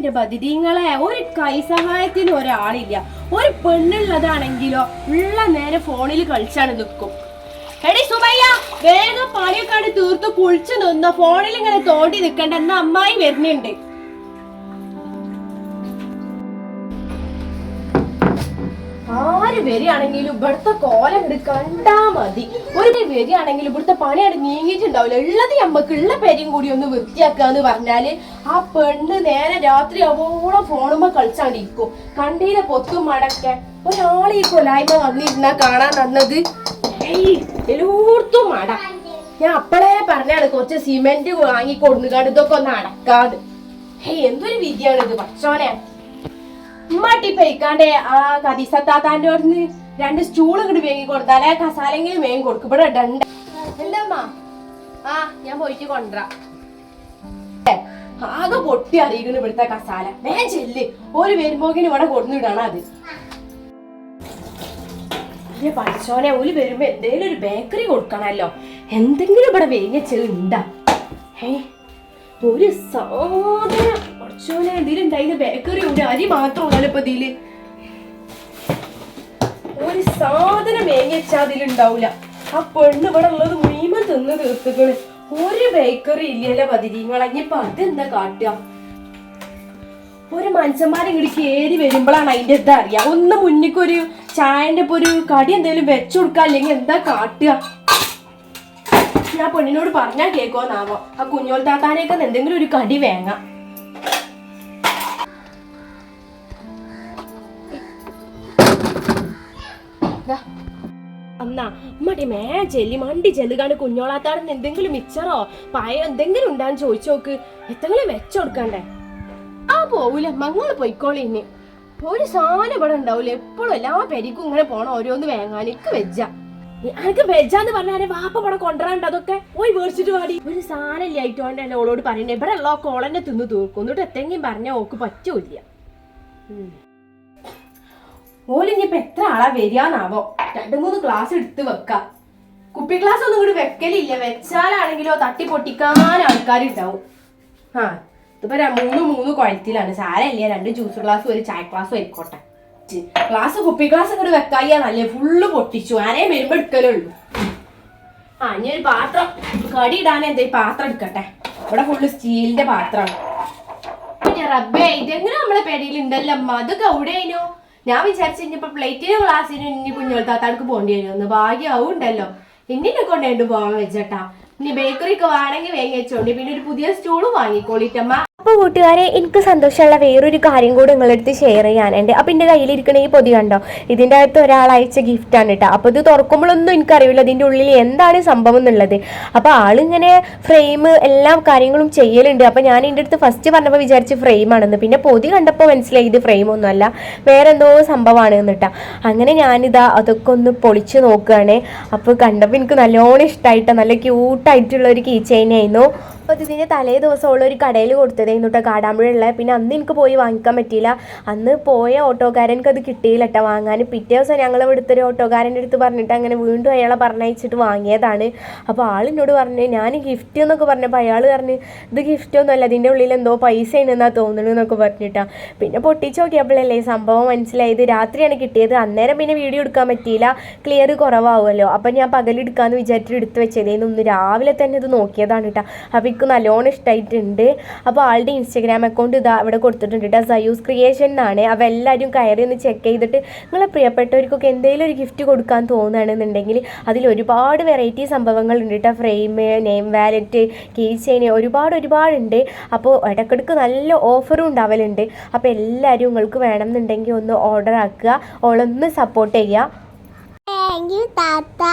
എന്റെ ബതിഥിങ്ങളെ ഒരു കൈ സഹായത്തിന് ഒരാളില്ല. ഒരു പെണ്ണുള്ളതാണെങ്കിലോ ഉള്ള നേരെ ഫോണിൽ കളിച്ചാണ് നിൽക്കും എടി സുബയ്യ വേഗം പണിയൊക്കെ തീർത്ത് കുളിച്ചു നിന്ന്. ഫോണിൽ ഇങ്ങനെ തോണ്ടി നിൽക്കണ്ട എന്ന അമ്മായി വരുന്നുണ്ട്. ആര് വരികയാണെങ്കിലും ഇവിടുത്തെ കോലം ഇങ്ങട് കണ്ടാ മതി. ഒരു വരികയാണെങ്കിലും ഇവിടുത്തെ പണി അവിടെ നീങ്ങിയിട്ടുണ്ടാവില്ല. ഉള്ളത് നമ്മക്ക് ഉള്ള പേരും കൂടി ഒന്ന് വൃത്തിയാക്കാന്ന് പറഞ്ഞാൽ ആ പെണ്ണ് നേരെ രാത്രി അവോളം ഫോണുമ്പോ കളിച്ചാണ്ടിരിക്കും. കണ്ടീലെ പൊത്തും മടക്കെ. ഒരാളെ ഈ കൊലായ്മ വന്നിരുന്നാ കാണാൻ തന്നത് എല്ലായിടത്തും മട. ഞാൻ അപ്പളേ പറഞ്ഞാണ് കുറച്ച് സിമെന്റ് വാങ്ങി കൊടുന്നുകാണ്ട് ഇതൊക്കെ ഒന്ന് അടക്കാതെ ഹേ എന്തൊരു വിധിയാണ് ഇത് പച്ചോനെ ഉമ്മാട്ടി പെയ്ക്കാണ്ടേ ആ കദീസത്താത്താന്റെ അവിടുന്ന് രണ്ട് സ്റ്റൂൾ ഇങ്ങോട്ട് വേങ്ങി കൊടുത്താലേ കസാലെങ്കിലും വേഗം കൊടുക്കും. ഇവിടെ ഇടണ്ട. എന്തമ്മ? ആ ഞാൻ പോയിട്ട് കൊണ്ടുവരാം. ആകെ പൊട്ടി അറിയിക്കുന്നു ഇവിടുത്തെ കസാല. വേഗം ചെല്ല്. ഒരു വരുമ്പോക്കിന് ഇവിടെ കൊടുന്നിടാണ് അത്. പഠിച്ചോനെ ഒരു വരുമ്പോ എന്തേലും ഒരു ബേക്കറി കൊടുക്കണല്ലോ. എന്തെങ്കിലും ഇവിടെ വേങ്ങിച്ചത് ഉണ്ടാ. ഏ ഒരു സാധനം. ഒരു സാധനം വേങ്ങിച്ചാ അതിലുണ്ടാവൂല ആ പെണ്ണ് ഇവിടെ ഉള്ളത് മുഴുവൻ തിന്ന് തീർത്തുകൾ ഒരു ബേക്കറി ഇല്ലല്ലോ പതിരിങ്ങളെ അതെന്താ കാട്ടുക? ഒരു മനുഷ്യന്മാരെ ഇങ്ങോട്ട് കയറി വരുമ്പോഴാണ് അതിന്റെ എന്താ അറിയാം. ഒന്ന് മുന്നിക്കൊരു ചായന്റെ ഇപ്പൊ ഒരു കടി എന്തെങ്കിലും വെച്ചു കൊടുക്കാൻ അല്ലെങ്കിൽ എന്താ കാട്ടുക? ഞാൻ പെണ്ണിനോട് പറഞ്ഞാ കേക്കോന്നാവോ. ആ കുഞ്ഞോൾ താത്താനേക്ക് എന്തെങ്കിലും ഒരു കടി വേങ്ങ. അന്നാ അമ്മടി മേ ജെല്ലി മണ്ടി ജെല്ലുകാണ് കുഞ്ഞോളാത്താടന്ന് എന്തെങ്കിലും മിച്ചറോ പായ എന്തെങ്കിലും ഉണ്ടാന്ന് ചോദിച്ചു നോക്ക് എന്തെങ്കിലും വെച്ചോടുക്കണ്ടേ ആ പോവൂല മങ്ങൾ പോയിക്കോളി ഇനി. ഒരു സാധനം ഇവിടെ ഉണ്ടാവൂല എപ്പോഴും എല്ലാ പെരിക്കും ഇങ്ങനെ പോണം ഓരോന്ന് വേങ്ങാൻ. എനിക്ക് വെജ്ജ. എനിക്ക് വെജാന്ന് പറഞ്ഞാൽ വാപ്പ ഇവിടെ കൊണ്ടുവരാണ്ട് അതൊക്കെ. പോയി മേടിച്ചിട്ട് പാടി ഒരു സാധനം ഇല്ലായിട്ടോണ്ട് എന്നെ ഓളോട് പറയണേ ഇവിടെ ഉള്ള കോളന്നെ തിന്ന് തീർക്കും. എന്നിട്ട് എത്തെങ്കിലും പറഞ്ഞാൽ ഓക്ക് പറ്റൂല ഓലിഞ്ഞിപ്പോ എത്ര ആളാ വരികയെന്നാവോ? രണ്ടു മൂന്ന് ക്ലാസ് എടുത്ത് വെക്കാം. കുപ്പി ഗ്ലാസ് ഒന്നും കൂടി വെക്കലില്ല. വെച്ചാലാണെങ്കിലോ തട്ടി പൊട്ടിക്കാൻ ആൾക്കാരുണ്ടാവും ആ ഇതിപ്പോ മൂന്ന് മൂന്ന് കുഴത്തിലാണ് സാരമില്ല രണ്ട് ജ്യൂസ് ഗ്ലാസ്സും ഒരു ചായ ഗ്ലാസ് ആയിക്കോട്ടെ. ഗ്ലാസ് കുപ്പി ഗ്ലാസ് വെക്കായ്യാ നല്ലേ? ഫുള്ള് പൊട്ടിച്ചു. ആരെയും വരുമ്പോ എടുക്കലേ ഉള്ളൂ ആ ഇനി ഒരു പാത്രം കടി ഇടാൻ ഈ പാത്രം എടുക്കട്ടെ? ഇവിടെ ഫുള്ള് സ്റ്റീലിന്റെ പാത്രമാണ് പിന്നെ റബ്ബേ ഇതെങ്ങനെ നമ്മളെ പെരയിൽ ഉണ്ടല്ലോ അമ്മ? അതൊക്കെ എവിടെയായിനോ? ഞാൻ വിചാരിച്ചു ഇനിയിപ്പോ പ്ലേറ്റിന് ക്ലാസ്സിന് ഇനി കുഞ്ഞോൾ താത്താടക്ക് പോകേണ്ടി വരുമെന്ന് ഭാഗ്യമാവും ഉണ്ടല്ലോ. ഇന്നിനെ കൊണ്ടേണ്ട് പോവാൻ വെച്ചട്ടാ. ഇനി ബേക്കറിക്ക് വേണമെങ്കിൽ വേഗം വെച്ചോണ്ടി. പിന്നെ ഒരു പുതിയ സ്റ്റൂളും വാങ്ങിക്കോളിട്ടമ്മ അപ്പോൾ കൂട്ടുകാരെ എനിക്ക് സന്തോഷമുള്ള വേറൊരു കാര്യം കൂടി നിങ്ങളെടുത്ത് ഷെയർ ചെയ്യാനുണ്ട്. അപ്പം എന്റെ കയ്യിലിരിക്കണ ഈ പൊതി കണ്ടോ? ഇതിന്റെ അകത്ത് ഒരാൾ അയച്ച ഗിഫ്റ്റാണ് കേട്ടോ അപ്പോൾ ഇത് തുറക്കുമ്പോഴൊന്നും എനിക്കറിയില്ല. ഇതിന്റെ ഉള്ളിൽ എന്താണ് സംഭവം എന്നുള്ളത്. അപ്പോൾ ആളിങ്ങനെ ഫ്രെയിം എല്ലാ കാര്യങ്ങളും ചെയ്യലുണ്ട്. അപ്പോൾ ഞാൻ എന്റെ അടുത്ത് ഫസ്റ്റ് പറഞ്ഞപ്പോൾ വിചാരിച്ച് ഫ്രെയിമാണെന്ന് പിന്നെ പൊതി കണ്ടപ്പോൾ മനസ്സിലായി ഇത് ഫ്രെയിമൊന്നുമല്ല വേറെ എന്തോ സംഭവമാണ് എന്നിട്ടാ അങ്ങനെ ഞാനിതാ അതൊക്കെ ഒന്ന് പൊളിച്ച് നോക്കുകയാണ് അപ്പോൾ കണ്ടപ്പോൾ എനിക്ക് നല്ലോണം ഇഷ്ടമായിട്ട് നല്ല ക്യൂട്ടായിട്ടുള്ള ഒരു കീ ചെയിൻ ആയിരുന്നു. അപ്പോൾ ഇതിന്റെ തലേ ദിവസമുള്ള ഒരു കടയിൽ കൊടുത്തതായിരുന്നു കേട്ടോ ഉള്ളത് പിന്നെ അന്ന് എനിക്ക് പോയി വാങ്ങിക്കാൻ പറ്റിയില്ല. അന്ന് പോയ ഓട്ടോക്കാരനക്ക് അത് കിട്ടിയില്ല കേട്ടോ വാങ്ങാൻ. പിറ്റേ ദിവസം ഞങ്ങൾ ഇവിടുത്തെ ഒരു ഓട്ടോക്കാരന്റെ അടുത്ത് പറഞ്ഞിട്ട് അങ്ങനെ വീണ്ടും അയാളെ പറഞ്ഞയച്ചിട്ട് വാങ്ങിയതാണ്. അപ്പോൾ ആളിനോട് പറഞ്ഞു ഞാൻ ഗിഫ്റ്റ് എന്നൊക്കെ പറഞ്ഞപ്പോൾ അയാൾ പറഞ്ഞ് ഇത് ഗിഫ്റ്റ് ഒന്നുമല്ല അതിന്റെ ഉള്ളിൽ എന്തോ പൈസ ഉണ്ടെന്നാണ് തോന്നുന്നു എന്നൊക്കെ പറഞ്ഞിട്ടാണ് പിന്നെ പൊട്ടിച്ച് നോക്കിയപ്പോഴല്ലേ സംഭവം മനസ്സിലായത്. രാത്രിയാണ് കിട്ടിയത്. അന്നേരം പിന്നെ വീഡിയോ എടുക്കാൻ പറ്റിയില്ല. ക്ലിയർ കുറവാകുമല്ലോ അപ്പം ഞാൻ പകലെടുക്കാമെന്ന് വിചാരിച്ചിട്ട് എടുത്ത് വെച്ചതേന്ന് ഒന്ന് രാവിലെ തന്നെ ഇത് നോക്കിയതാണ് കേട്ടോ അപ്പോൾ എനിക്ക് നല്ലോണം ഇഷ്ടമായിട്ടുണ്ട് അപ്പോൾ ആളുടെ ഇൻസ്റ്റഗ്രാം അക്കൗണ്ട് ഇതാ ഇവിടെ കൊടുത്തിട്ടുണ്ട് കേട്ടോ സയൂസ് ക്രിയേഷൻ എന്നാണ്. അവ എല്ലാവരും കയറി ഒന്ന് ചെക്ക് ചെയ്തിട്ട് നിങ്ങളെ പ്രിയപ്പെട്ടവർക്കൊക്കെ എന്തെങ്കിലും ഒരു ഗിഫ്റ്റ് കൊടുക്കാൻ തോന്നുകയാണെന്നുണ്ടെങ്കിൽ അതിൽ ഒരുപാട് വെറൈറ്റി സംഭവങ്ങളുണ്ട് കേട്ടോ frame name wallet key chain ഒരുപാട് ഒരുപാടുണ്ട് അപ്പോൾ ഇടയ്ക്കിടയ്ക്ക് നല്ല ഓഫറും ഉണ്ടാവലുണ്ട്. അപ്പോൾ എല്ലാവരും നിങ്ങൾക്ക് വേണമെന്നുണ്ടെങ്കിൽ ഒന്ന് ഓർഡർ ആക്കുക. ഓളൊന്ന് സപ്പോർട്ട് ചെയ്യുക. താത്ത.